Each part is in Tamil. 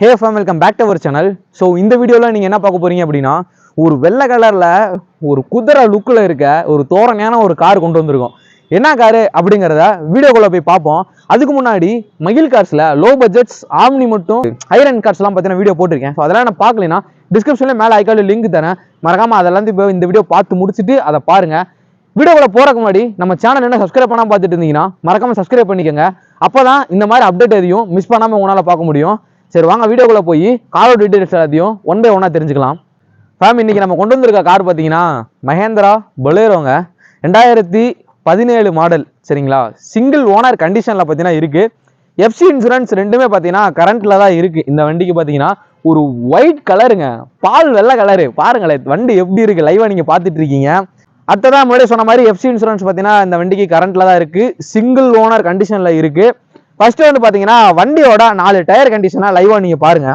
Hey fam welcome back to our channel so இந்த வீடியோவில் நீங்கள் என்ன பார்க்க போகிறீங்க அப்படின்னா ஒரு வெள்ளை கலரில் ஒரு குதிரை லுக்கில் இருக்க ஒரு தோரணையான ஒரு கார் கொண்டு வந்திருக்கோம். என்ன காரு அப்படிங்கிறத வீடியோக்குள்ளே போய் பார்ப்போம். அதுக்கு முன்னாடி மகிழ் கார்ஸில் லோ பட்ஜெட்ஸ் ஆம்னி மட்டும் ஹைரன் கார்ஸ்லாம் பார்த்தீங்கன்னா வீடியோ போட்டிருக்கேன். ஸோ அதெல்லாம் நான் பார்க்கலனா டிஸ்கிரிப்ஷனில் மேலே ஐக்கால லிங்க் தரேன் மறக்காமல் அதெல்லாம் இப்போ இந்த வீடியோ பார்த்து முடிச்சுட்டு அதை பாருங்கள் வீடியோக்குள்ள போறதுக்கு முன்னாடி நம்ம சேனல் என்ன சப்ஸ்கிரைப் பண்ணாம பார்த்துட்டு இருந்தீங்கன்னா மறக்காமல் சப்ஸ்கிரைப் பண்ணிக்கோங்க. அப்பதான் இந்த மாதிரி அப்டேட் எதையும் மிஸ் பண்ணாமல் உங்களால் பார்க்க முடியும். சரி வாங்க வீடியோக்குள்ளே போய் காரோட டீட்டெயில்ஸ் எல்லாத்தையும் ஒன் பை ஒன்றா தெரிஞ்சுக்கலாம். ஃபேம் இன்றைக்கி நம்ம கொண்டு வந்திருக்க கார் பார்த்தீங்கன்னா மஹேந்திரா பொலேரோங்க. ரெண்டாயிரத்தி பதினேழு மாடல் சரிங்களா? சிங்கிள் ஓனர் கண்டிஷனில் பார்த்தீங்கன்னா இருக்குது எஃப்சி இன்சூரன்ஸ் ரெண்டுமே பார்த்தீங்கன்னா கரண்ட்டில் தான் இருக்குது இந்த வண்டிக்கு பார்த்தீங்கன்னா ஒரு ஒயிட் கலருங்க பால் வெள்ளை கலரு பாருங்களேன் வண்டி எப்படி இருக்குது லைவாக நீங்கள் பார்த்துட்டு இருக்கீங்க. அடுத்ததான் முன்னாடி சொன்ன மாதிரி எஃப்சி இன்சூரன்ஸ் பார்த்தீங்கன்னா இந்த வண்டிக்கு கரண்ட்டில் தான் இருக்குது சிங்கிள் ஓனர் கண்டிஷனில் இருக்குது ஃபர்ஸ்ட் வந்து பார்த்தீங்கன்னா வண்டியோட நாலு டயர் கண்டிஷனா லைவாக நீங்கள் பாருங்க.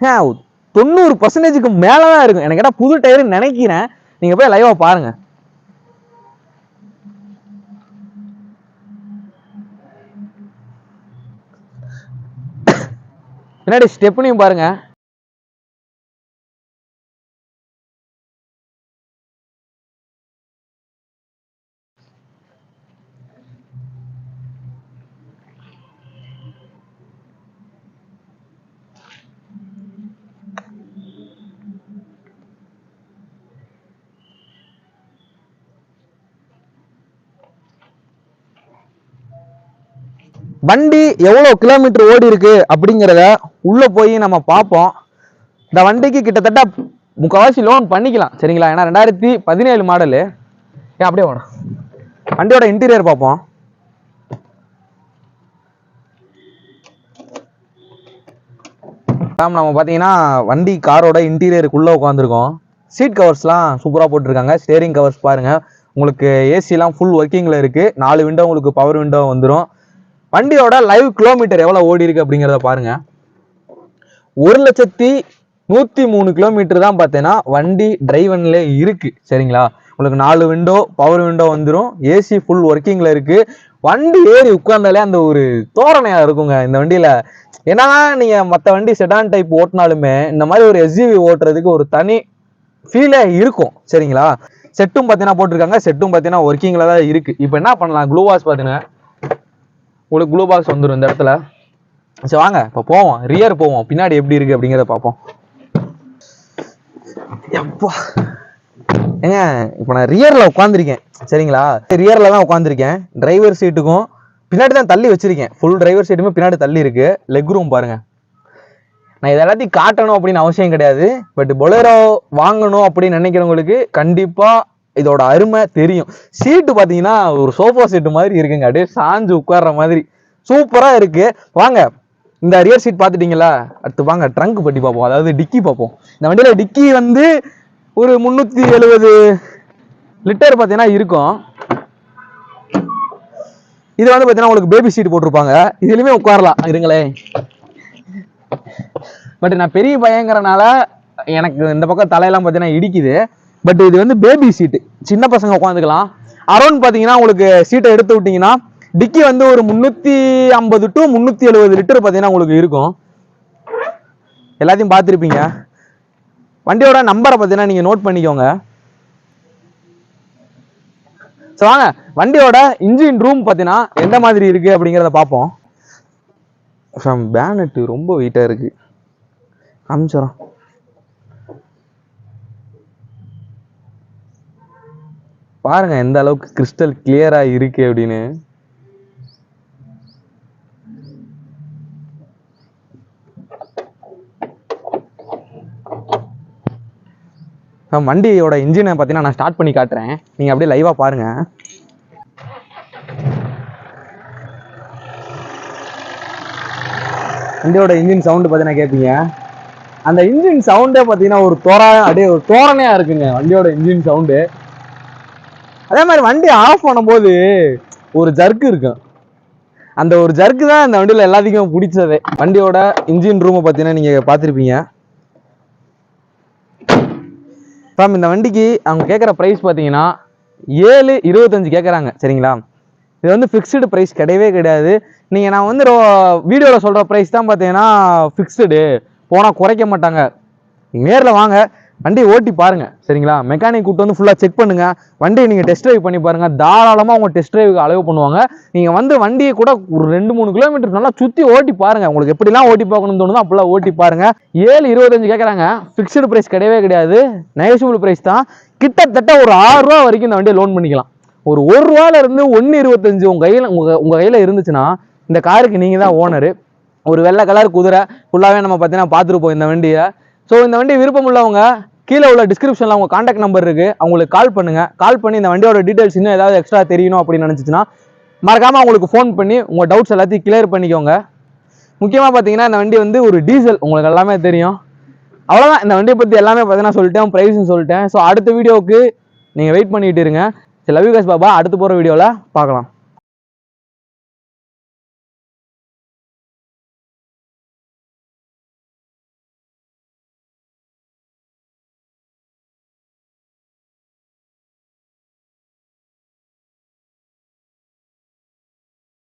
ஆ, தொண்ணூறு பர்சன்டேஜுக்கு மேலே தான் இருக்கும். எனக்கு கேட்டால் புது டயர்னு நினைக்கிறேன். நீங்கள் போய் லைவாக பாருங்கள் பின்னாடி ஸ்டெப்னையும் பாருங்கள் வண்டி எவ்வளோ கிலோமீட்டர் ஓடி இருக்கு அப்படிங்கிறத உள்ளே போய் நம்ம பார்ப்போம். இந்த வண்டிக்கு கிட்டத்தட்ட முக்கால்வாசி லோன் பண்ணிக்கலாம் சரிங்களா? ஏன்னா ரெண்டாயிரத்தி பதினேழு மாடலு ஏன் அப்படியே வேணும் வண்டியோட இன்டீரியர் பார்ப்போம். மேம் நம்ம பார்த்தீங்கன்னா வண்டி காரோட இன்டீரியருக்குள்ளே உட்காந்துருக்கோம் சீட் கவர்ஸ்லாம் சூப்பராக போட்டிருக்காங்க. ஸ்டேரிங் கவர்ஸ் பாருங்கள் உங்களுக்கு ஏசிலாம் ஃபுல் ஒர்க்கிங்கில் இருக்குது நாலு விண்டோ உங்களுக்கு பவர் விண்டோ வந்துடும் வண்டியோட லைவ் கிலோமீட்டர் எவ்வளோ ஓடி இருக்கு அப்படிங்கிறத பாருங்க. ஒரு லட்சத்தி நூற்றி மூணு கிலோமீட்டர் தான் பார்த்தீங்கன்னா வண்டி டிரைவன்ல இருக்கு சரிங்களா? உங்களுக்கு நாலு விண்டோ பவர் விண்டோ வந்துடும் ஏசி ஃபுல் ஒர்க்கிங்கில் இருக்கு. வண்டி ஏறி உட்கார்ந்தாலே அந்த ஒரு தோரணையாக இருக்குங்க. இந்த வண்டியில் ஏன்னா நீங்கள் மற்ற வண்டி செடான் டைப் ஓட்டினாலுமே இந்த மாதிரி ஒரு எஸ்யூவி ஓட்டுறதுக்கு ஒரு தனி ஃபீலே இருக்கும் சரிங்களா? செட்டும் பார்த்தீங்கன்னா போட்டிருக்காங்க செட்டும் பார்த்தீங்கன்னா ஒர்க்கிங்கில் தான் இருக்கு. இப்போ என்ன பண்ணலாம்? க்ளூவாஸ் பார்த்தீங்கன்னா உங்களுக்கு க்ளூ பாக்ஸ் வந்துடும் இந்த இடத்துல. சரி வாங்க. இப்போ போவோம். ரியர் போவோம். பின்னாடி எப்படி இருக்கு அப்படிங்கிறத பார்ப்போம். எப்பா. ஏங்க இப்போ நான் ரியர்ல உட்காந்துருக்கேன் சரிங்களா? ரியர்ல தான் உட்காந்துருக்கேன் டிரைவர் சீட்டுக்கும் பின்னாடி தான் தள்ளி வச்சிருக்கேன். ஃபுல் டிரைவர் சீட்டுமே பின்னாடி தள்ளி இருக்கு. லெக் ரூம் பாருங்க. நான் இதை எல்லாத்தையும் காட்டணும் அப்படின்னு அவசியம் கிடையாது. பட் பொலேரோ வாங்கணும் அப்படின்னு நினைக்கிறவங்களுக்கு கண்டிப்பாக இதோட அருமை தெரியும். சீட்டு பார்த்தீங்கன்னா ஒரு சோஃபா சீட்டு மாதிரி இருக்குங்க. அப்படியே சாஞ்சு உட்கார்ற மாதிரி. சூப்பராக இருக்கு. வாங்க. இந்த ரியர் சீட் பார்த்துட்டீங்களா அடுத்து வாங்க. ட்ரங்க் பட்டி பார்ப்போம் அதாவது டிக்கி பார்ப்போம் இந்த வண்டியில் டிக்கி வந்து ஒரு முந்நூற்றி எழுபது லிட்டர் பார்த்தீங்கன்னா இருக்கும். இது வந்து பார்த்தீங்கன்னா உங்களுக்கு பேபி சீட் போட்டிருப்பாங்க. இதுலையுமே உட்காரலாம். இருங்களேன். பட் நான் பெரிய பயங்கிறனால எனக்கு இந்த பக்கம் தலையெல்லாம் பார்த்தீங்கன்னா இடிக்குது. பட் இது வந்து பேபி சீட்டு சின்ன பசங்க உட்காந்துக்கலாம். அரௌண்ட் பார்த்தீங்கன்னா உங்களுக்கு சீட்டை எடுத்து விட்டீங்கன்னா டிக்கி வந்து ஒரு முந்நூற்றி ஐம்பது டு முந்நூற்றி எழுபது லிட்டர் பார்த்தீங்கன்னா உங்களுக்கு இருக்கும். எல்லாத்தையும் பார்த்துருப்பீங்க. வண்டியோட நம்பரை பார்த்தீங்கன்னா நீங்கள் நோட் பண்ணிக்கோங்க. ஸோ வாங்க. வண்டியோட இன்ஜின் ரூம் பார்த்தீங்கன்னா எந்த மாதிரி இருக்குது அப்படிங்கிறத பார்ப்போம். ஃப்ரம் பேனட்டு ரொம்ப வெயிட்டாக இருக்குது அமிச்சிடும் பாருங்க எந்த அளவுக்கு கிறிஸ்டல் கிளியரா இருக்கு அப்படின்னு. ஆ, வண்டியோட இன்ஜினை பார்த்தீங்கன்னா நான் ஸ்டார்ட் பண்ணி காட்டுறேன். நீங்கள் அப்படியே லைவாக பாருங்க. வண்டியோட இன்ஜின் சவுண்டு பார்த்தீங்கன்னா கேட்பீங்க அந்த இன்ஜின் சவுண்டே பார்த்தீங்கன்னா ஒரு தோரா அப்படியே ஒரு தோரணையா இருக்குங்க வண்டியோட இன்ஜின் சவுண்டு அதே மாதிரி வண்டி ஆஃப் பண்ணும்போது ஒரு ஜர்க்கு இருக்கும் அந்த ஒரு ஜர்க்கு தான் அந்த வண்டியில் எல்லாத்துக்கும் பிடிச்சதே. வண்டியோட இன்ஜின் ரூமை பார்த்தீங்கன்னா நீங்கள் பார்த்துருப்பீங்க. மேம் இந்த வண்டிக்கு அவங்க கேட்குற ப்ரைஸ் பார்த்தீங்கன்னா ஏழு இருபத்தஞ்சு கேட்குறாங்க சரிங்களா? இது வந்து ஃபிக்ஸ்டு ப்ரைஸ் கிடையவே கிடையாது. நீங்கள் நான் வந்து வீடியோவில் சொல்கிற ப்ரைஸ் தான் பார்த்தீங்கன்னா ஃபிக்ஸ்டு போனால் குறைக்க மாட்டாங்க. நேரில் வாங்க. வண்டியை ஓட்டி பாருங்க சரிங்களா? மெக்கானிக் கூட்டு வந்து ஃபுல்லாக செக் பண்ணுங்க. வண்டியை நீங்கள் டெஸ்ட் ட்ரைவ் பண்ணி பாருங்க. தாராளமாக அவங்க டெஸ்ட் ட்ரைவுக்கு அலோவ் பண்ணுவாங்க. நீங்கள் வந்து வண்டியை கூட ஒரு ரெண்டு மூணு கிலோமீட்டர் நல்லா சுற்றி ஓட்டி பாருங்க. உங்களுக்கு எப்படிலாம் ஓட்டி பார்க்கணும்னு தோணுதோ அப்படிலாம் ஓட்டி பாருங்க. ஏழு இருபத்தஞ்சு கேட்குறாங்க ஃபிக்ஸ்டு ப்ரைஸ் கிடையவே கிடையாது. நெகசிபிள் ப்ரைஸ் தான். கிட்டத்தட்ட ஒரு ஆறு ரூபா வரைக்கும் இந்த வண்டியை லோன் பண்ணிக்கலாம். ஒரு ஒரு ரூபால இருந்து ஒன்று இருபத்தஞ்சு உங்கள் கையில் உங்கள் உங்கள் கையில் இருந்துச்சுன்னா இந்த காருக்கு நீங்கள் தான் ஓனரு ஒரு வெள்ளை கலர் குதிரை ஃபுல்லாகவே நம்ம பார்த்தீங்கன்னா பார்த்துருப்போம் இந்த வண்டியை ஸோ இந்த வண்டி விருப்பம் உள்ளவங்க கீழே உள்ள டிஸ்கிரிப்ஷனில் அவங்க காண்டாக்ட் நம்பர் இருக்குது அவங்களுக்கு கால் பண்ணுங்கள் கால் பண்ணி இந்த வண்டியோட டீட்டெயில்ஸ் இன்னும் ஏதாவது எக்ஸ்ட்ரா தெரியணும் அப்படின்னு நினச்சிச்சுன்னா மறக்காமல் அவங்களுக்கு ஃபோன் பண்ணி உங்கள் டவுட்ஸ் எல்லாத்தையும் கிளியர் பண்ணிக்கோங்க. முக்கியமாக பார்த்தீங்கன்னா இந்த வண்டி வந்து ஒரு டீசல் உங்களுக்கு எல்லாமே தெரியும். அவ்வளோதான் இந்த வண்டியை பற்றி எல்லாமே பார்த்தீங்கன்னா சொல்லிட்டேன். ப்ரைஸுன்னு சொல்லிட்டேன். ஸோ அடுத்த வீடியோவுக்கு நீங்கள் வெயிட் பண்ணிகிட்டு இருங்க. சரி லவ் யூ பாபா அடுத்து போகிற வீடியோவில் பார்க்கலாம்